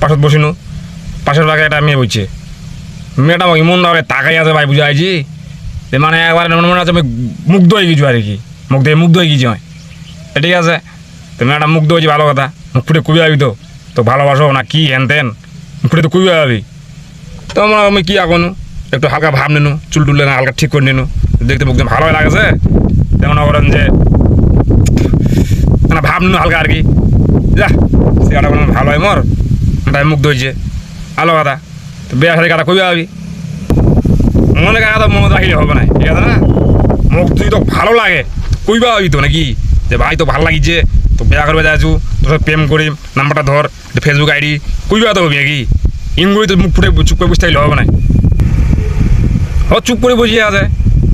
পাশত বসিনু। পাশের বাগে একটা মেয়ে বইছে। মেয়েটা আমাকে ভাবে তাকাই আছে ভাই বুঝাইছি যে মানে একবার মনে মনে আছে আমি মুগ্ধ হয়ে গেছি আর কি। মুখ দিয়ে মুগ্ধ হয়ে গেছি আমি ঠিক আছে। তো মেয়েটা মুগ্ধ হয়েছি ভালো কথা। মুখ ফুটে কুবি আবি তো তো ভালোবাসো না কি হ্যান তেন। মুখ ফুটে তো কুবি আবি তো আমরা আমি কি এখনও একটু হালকা ভাব নিনু, চুল টুলে না হালকা ঠিক করে নিনু। দেখতে মুখ ভালোই লাগেছে তেমন করেন যে না ভাব নিনু হালকা আর কি। যা সেটা ভালো হয় মোর তাই মুখ হয়েছে আলো কথা তো বিয়া সাথে কথা কবি আবি মনে কথা মনে রাখিলে হবে না, ঠিক আছে না? মুখ তুই তো ভালো লাগে, কইবা হবি তো নাকি? যে ভাই তো ভালো লাগিছে, তো বিয়া করবে যাচ্ছু তোর প্রেম করি নাম্বারটা ধর ফেসবুক আইডি কইবা তো হবি নাকি? ইনগুলি তো মুখ ফুটে চুপ করে বুঝতে হবে না। ও চুপ করে বসিয়ে আছে।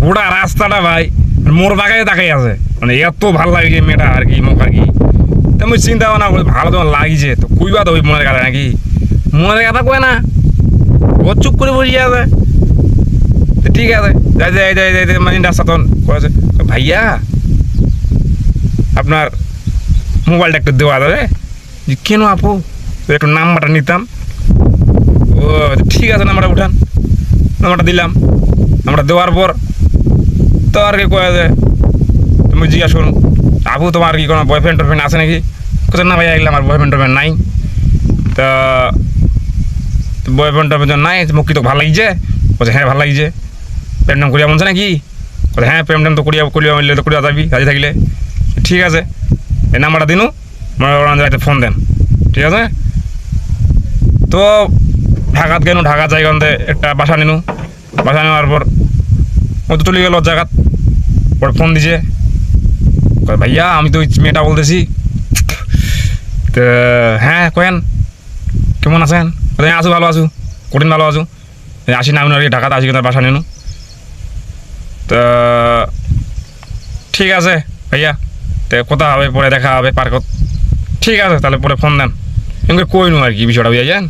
ওটা রাস্তাটা ভাই, মোর বাগায় তাকাই আছে। মানে এত ভালো লাগে মেয়েটা আর কি, মুখ আর কি। আমি চিন্তা ভাবনা করি ভালো তোমার লাগিছে, তো কইবা তো ওই মনের কথা নাকি? মনের কথা কয় না। ও চুপ করে বসিয়ে আছে। তো ঠিক আছে, যাই যাই যাই যাই মানে রাস্তা তখন কয়েছে ভাইয়া, আপনার মোবাইলটা একটু দেওয়া যাবে? যে কেন আপু? একটু নাম্বারটা নিতাম। ও ঠিক আছে, নাম্বারটা উঠান। নাম্বারটা দিলাম। নাম্বারটা দেওয়ার পর তো আর কি কয়ে যে তুমি জিজ্ঞাসা করুন। আপু, তোমার কি কোনো বয়ফ্রেন্ড টয়ফ্রেন্ড আছে নাকি? কোথাও না ভাই এগুলো আমার বয়ফ্রেন্ড টয়ফ্রেন্ড নাই। তা বয়ফ্রেন্ড টয়ফ্রেন্ড নাই, মুখ তো ভালো লাগিছে? বলছে হ্যাঁ ভালো লাগিছে। প্রেম টেম করিয়া মনছে নাকি? বলে হ্যাঁ প্রেম টেম তো করিয়া করিয়া মিললে তো করিয়া যাবি, রাজি থাকলে। ঠিক আছে। এই নাম্বারটা দিনু, মনে ফোন দেন। ঠিক আছে? তো ঢাকাত গেল ঢাকা জায়গাতে একটা বাসা নিনু। বাসা নেওয়ার পর ও তো চলে গেল জায়গাত। পরে ফোন দিছে। ভাইয়া, আমি তো মেয়েটা বলতেছি তো হ্যাঁ কেন কেমন আছেন? আসু ভালো আছো? কঠিন ভালো আছো? আসি না আমি আর কি ঢাকাতে, আসি কিন্তু বাসা নিনু? তো, ঠিক আছে, ভাইয়া। তো, কোথা হবে, পরে দেখা হবে, পার্কত। ঠিক আছে, তাহলে পরে ফোন দেন। এমনি কই কইনু আর কি বিষয়টা বুঝাইছেন